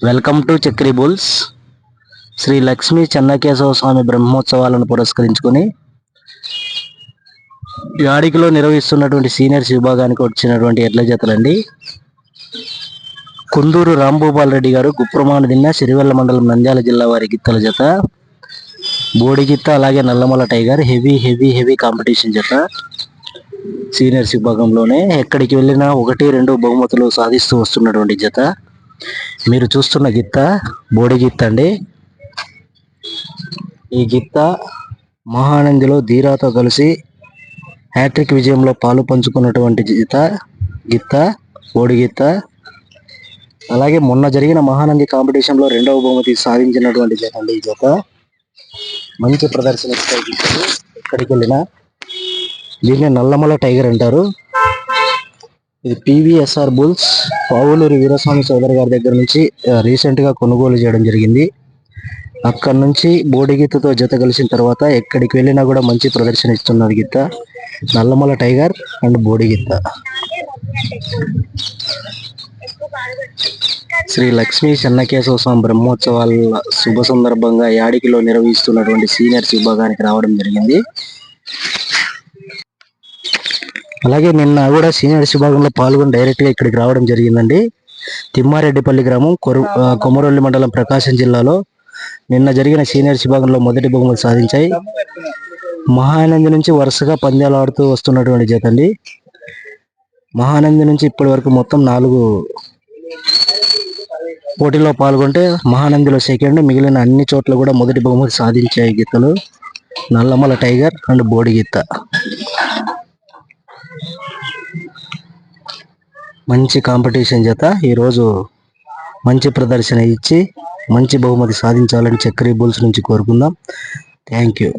Welcome to Chakri bulls Shri Lakshmi Chennakesava Swamy బ్రహ్మోత్సవాలను పురస్కరించుకొని యాడికిలో నిర్వహిస్తున్నటువంటి seniors విభాగానికి వచ్చినటువంటి ఎడ్ల జతలండి కుందూరు రాంభూపాల్ రెడ్డి గారు గుప్రమాన దిన్న సిరివెల్ల మండలం నంద్యాల జిల్లా వారి గిత్తల జత. బోడి గిత్త అలాగే Nallamala tiger heavy heavy heavy competition జత సీనియర్స్ విభాగంలోనే. ఎక్కడికి వెళ్ళినా ఒకటి రెండు బహుమతులు సాధిస్తూ వస్తున్నటువంటి జత. మీరు చూస్తున్న గిత్త బోడి గిత్త అండి. ఈ గిత్త మహానందిలో ధీరాతో కలిసి హ్యాట్రిక్ విజయంలో పాలు పంచుకున్నటువంటి గిత్త గిత్త బోడి గిత్త. అలాగే మొన్న జరిగిన మహానంది కాంపిటీషన్లో రెండవ బహుమతి సాధించినటువంటి జత అండి ఈ జత మంచి ప్రదర్శన ఇస్తాయి గిత్తలు ఎక్కడికి వెళ్ళినా దీన్ని నల్లమల టైగర్ అంటారు. ఇది పివిఎస్ఆర్ బుల్స్. పావులూరి వీరస్వామి సోదరి గారి దగ్గర నుంచి రీసెంట్గా కొనుగోలు చేయడం జరిగింది. అక్కడ నుంచి బోడి గీతతో జత కలిసిన తర్వాత ఎక్కడికి వెళ్ళినా కూడా మంచి ప్రదర్శన ఇస్తున్నది గీత నల్లమల టైగర్ అండ్ బోడి శ్రీ లక్ష్మీ చెన్నకేశవ స్వామి బ్రహ్మోత్సవాల శుభ సందర్భంగా యాడికిలో నిర్వహిస్తున్నటువంటి సీనియర్స్ విభాగానికి రావడం జరిగింది. అలాగే నిన్న కూడా సీనియర్స్ విభాగంలో పాల్గొని డైరెక్ట్గా ఇక్కడికి రావడం జరిగిందండి. తిమ్మారెడ్డిపల్లి గ్రామం కొరు కొమరొల్లి మండలం ప్రకాశం జిల్లాలో నిన్న జరిగిన సీనియర్స్ విభాగంలో మొదటి బహుమతి సాధించాయి. మహానంది నుంచి వరుసగా పందాలు ఆడుతూ వస్తున్నటువంటి జత అండి. మహానంది నుంచి ఇప్పటి వరకు మొత్తం నాలుగు పోటీలో పాల్గొంటే మహానందిలో సెకండ్ మిగిలిన అన్ని చోట్ల కూడా మొదటి బహుమతి సాధించాయి గీతలు. నల్లమల టైగర్ అండ్ బోడి గీత మంచి కాంపిటీషన్ చేత ఈరోజు మంచి ప్రదర్శన ఇచ్చి మంచి బహుమతి సాధించాలని చక్రీ బుల్స్ నుంచి కోరుకుందాం. Thank you